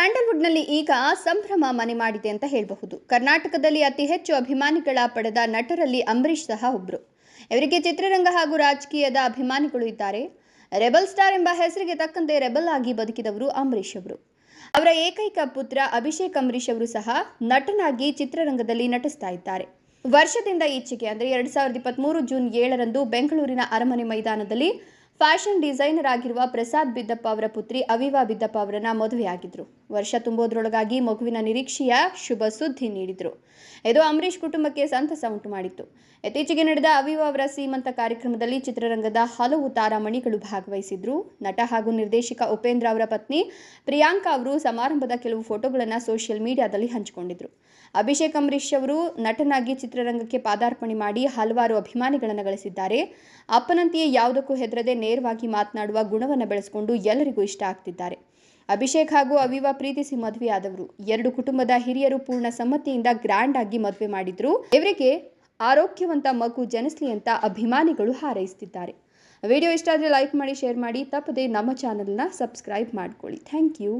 ಸ್ಯಾಂಡಲ್ವುಡ್ನಲ್ಲಿ ಈಗ ಸಂಭ್ರಮ ಮನೆ ಮಾಡಿದೆ ಅಂತ ಹೇಳಬಹುದು. ಕರ್ನಾಟಕದಲ್ಲಿ ಅತಿ ಹೆಚ್ಚು ಅಭಿಮಾನಿಗಳ ಪಡೆದ ನಟರಲ್ಲಿ ಅಂಬರೀಷ್ ಸಹ ಒಬ್ಬರು ಇವರಿಗೆ ಚಿತ್ರರಂಗ ಹಾಗೂ ರಾಜಕೀಯದ ಅಭಿಮಾನಿಗಳು ಇದ್ದಾರೆ. ರೆಬಲ್ ಸ್ಟಾರ್ ಎಂಬ ಹೆಸರಿಗೆ ತಕ್ಕಂತೆ ರೆಬಲ್ ಆಗಿ ಬದುಕಿದವರು ಅಂಬರೀಷ್ ಅವರು. ಅವರ ಏಕೈಕ ಪುತ್ರ ಅಭಿಷೇಕ್ ಅಂಬರೀಷ್ ಅವರು ಸಹ ನಟನಾಗಿ ಚಿತ್ರರಂಗದಲ್ಲಿ ನಟಿಸ್ತಾ ಇದ್ದಾರೆ. ವರ್ಷದಿಂದ ಈಚೆಗೆ, ಅಂದರೆ ಎರಡು ಸಾವಿರದ ಇಪ್ಪತ್ತ್ಮೂರು ಜೂನ್ ಏಳರಂದು ಬೆಂಗಳೂರಿನ ಅರಮನೆ ಮೈದಾನದಲ್ಲಿ ಫ್ಯಾಷನ್ ಡಿಸೈನರ್ ಆಗಿರುವ ಪ್ರಸಾದ್ ಬಿದ್ದಪ್ಪ ಅವರ ಪುತ್ರಿ ಅವಿವಾ ಬಿದ್ದಪ್ಪ ಅವರನ್ನ ಮದುವೆಯಾಗಿದ್ರು. ವರ್ಷ ತುಂಬೋದ್ರೊಳಗಾಗಿ ಮಗುವಿನ ನಿರೀಕ್ಷೆಯ ಶುಭ ಸುದ್ದಿ ನೀಡಿದರು. ಇದು ಅಂಬರೀಷ್ ಕುಟುಂಬಕ್ಕೆ ಸಂತಸ ಉಂಟು ಮಾಡಿತ್ತು ಇತ್ತೀಚೆಗೆ ನಡೆದ ಅವಿವಾ ಅವರ ಸೀಮಂತ ಕಾರ್ಯಕ್ರಮದಲ್ಲಿ ಚಿತ್ರರಂಗದ ಹಲವು ತಾರಾಮಣಿಗಳು ಭಾಗವಹಿಸಿದ್ರು. ನಟ ಹಾಗೂ ನಿರ್ದೇಶಕ ಉಪೇಂದ್ರ ಅವರ ಪತ್ನಿ ಪ್ರಿಯಾಂಕಾ ಅವರು ಸಮಾರಂಭದ ಕೆಲವು ಫೋಟೋಗಳನ್ನು ಸೋಷಿಯಲ್ ಮೀಡಿಯಾದಲ್ಲಿ ಹಂಚಿಕೊಂಡಿದ್ರು. ಅಭಿಷೇಕ್ ಅಂಬರೀಷ್ ಅವರು ನಟನಾಗಿ ಚಿತ್ರರಂಗಕ್ಕೆ ಪಾದಾರ್ಪಣೆ ಮಾಡಿ ಹಲವಾರು ಅಭಿಮಾನಿಗಳನ್ನು ಗಳಿಸಿದ್ದಾರೆ. ಅಪ್ಪನಂತೆಯೇ ಯಾವುದಕ್ಕೂ ಹೆದರದೆ ನೇರವಾಗಿ ಮಾತನಾಡುವ ಗುಣವನ್ನು ಬೆಳೆಸಿಕೊಂಡು ಎಲ್ಲರಿಗೂ ಇಷ್ಟ ಆಗ್ತಿದ್ದಾರೆ. ಅಭಿಷೇಕ್ ಹಾಗೂ ಅವಿವಾ ಪ್ರೀತಿಸಿ ಮದುವೆಯಾದವರು ಎರಡು ಕುಟುಂಬದ ಹಿರಿಯರು ಪೂರ್ಣ ಸಮ್ಮತಿಯಿಂದ ಗ್ರ್ಯಾಂಡ್ ಆಗಿ ಮದುವೆ ಮಾಡಿದ್ರು. ಇವರಿಗೆ ಆರೋಗ್ಯವಂತ ಮಗು ಜನಿಸ್ಲಿ ಅಂತ ಅಭಿಮಾನಿಗಳು ಹಾರೈಸ್ತಿದ್ದಾರೆ. ವಿಡಿಯೋ ಇಷ್ಟ ಆದರೆ ಲೈಕ್ ಮಾಡಿ ಶೇರ್ ಮಾಡಿ. ತಪ್ಪದೆ ನಮ್ಮ ಚಾನಲ್ನ ಸಬ್ಸ್ಕ್ರೈಬ್ ಮಾಡ್ಕೊಳ್ಳಿ. Thank you